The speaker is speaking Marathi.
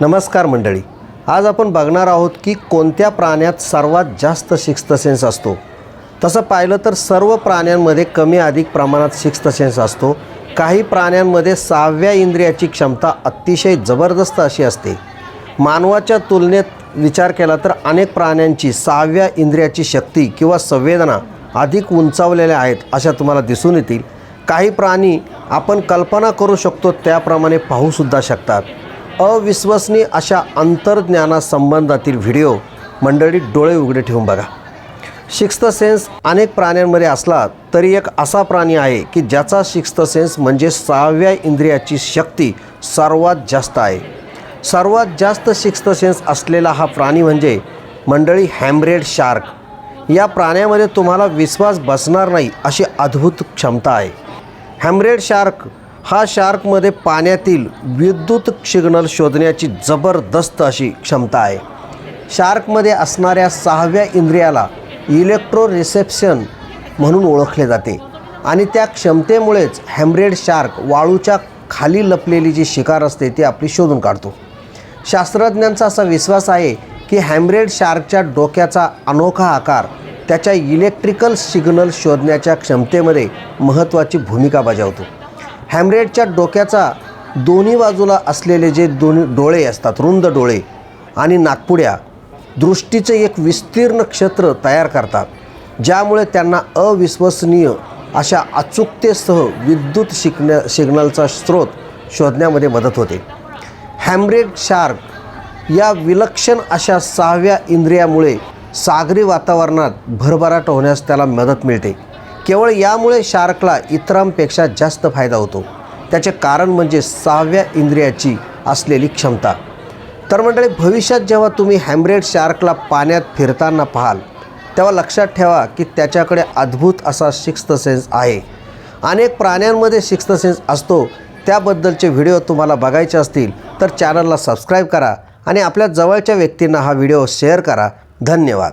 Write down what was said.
नमस्कार मंडळी. आज आपण बघणार आहोत की कोणत्या प्राण्यात सर्वात जास्त सिक्स्थ सेन्स असतो. तसं पाहिलं तर सर्व प्राण्यांमध्ये कमी अधिक प्रमाणात शिक्स्त सेन्स असतो. काही प्राण्यांमध्ये सहाव्या इंद्रियाची क्षमता अतिशय जबरदस्त अशी असते. मानवाच्या तुलनेत विचार केला तर अनेक प्राण्यांची सहाव्या इंद्रियाची शक्ती किंवा संवेदना अधिक उंचावलेल्या आहेत अशा तुम्हाला दिसून येतील. काही प्राणी आपण कल्पना करू शकतो त्याप्रमाणे पाहूसुद्धा शकतात. अविश्वसनीय अशा अंतर्ज्ञानासंबंधातील व्हिडिओ मंडळी डोळे उघडे ठेवून बघा. शिक्स्त सेन्स अनेक प्राण्यांमध्ये असला तरी एक असा प्राणी आहे की ज्याचा शिक्स्त सेन्स म्हणजे सहाव्या इंद्रियाची शक्ती सर्वात जास्त आहे. सर्वात जास्त शिक्स्त सेन्स असलेला हा प्राणी म्हणजे मंडळी हॅमरेड शार्क. या प्राण्यामध्ये तुम्हाला विश्वास बसणार नाही अशी अद्भुत क्षमता आहे. हॅमरेड शार्क हा शार्कमध्ये पाण्यातील विद्युत सिग्नल शोधण्याची जबरदस्त अशी क्षमता आहे. शार्कमध्ये असणाऱ्या सहाव्या इंद्रियाला इलेक्ट्रो रिसेप्शन म्हणून ओळखले जाते आणि त्या क्षमतेमुळेच हॅमरेड शार्क वाळूच्या खाली लपलेली जी शिकार असते ती आपली शोधून काढतो. शास्त्रज्ञांचा असा विश्वास आहे की हॅमरेड शार्कच्या डोक्याचा अनोखा आकार त्याच्या इलेक्ट्रिकल सिग्नल शोधण्याच्या क्षमतेमध्ये महत्त्वाची भूमिका बजावतो. हॅमरेडच्या डोक्याचा दोन्ही बाजूला असलेले जे दोन्ही डोळे असतात रुंद डोळे आणि नागपुड्या दृष्टीचे एक विस्तीर्ण क्षेत्र तयार करतात ज्यामुळे त्यांना अविश्वसनीय अशा अचूकतेसह विद्युत शिकण्या सिग्नलचा स्रोत शोधण्यामध्ये मदत होते. हॅमरेड शार्क या विलक्षण अशा सहाव्या इंद्रियामुळे सागरी वातावरणात भरभराट होण्यास त्याला मदत मिळते. केवळ यामुळे शार्कला इतरांपेक्षा जास्त फायदा होतो. त्याचे कारण म्हणजे सहाव्या इंद्रियाची असलेली क्षमता. तर मंडळी भविष्यात जेव्हा तुम्ही हॅमरेड शार्कला पाण्यात फिरताना पाहाल तेव्हा लक्षात ठेवा की त्याच्याकडे अद्भुत असा सिक्स्थ सेन्स आहे. अनेक प्राण्यांमध्ये सिक्स्थ सेन्स असतो. त्याबद्दलचे व्हिडिओ तुम्हाला बघायचे असतील तर चॅनलला सबस्क्राईब करा आणि आपल्या जवळच्या व्यक्तींना हा व्हिडिओ शेअर करा. धन्यवाद.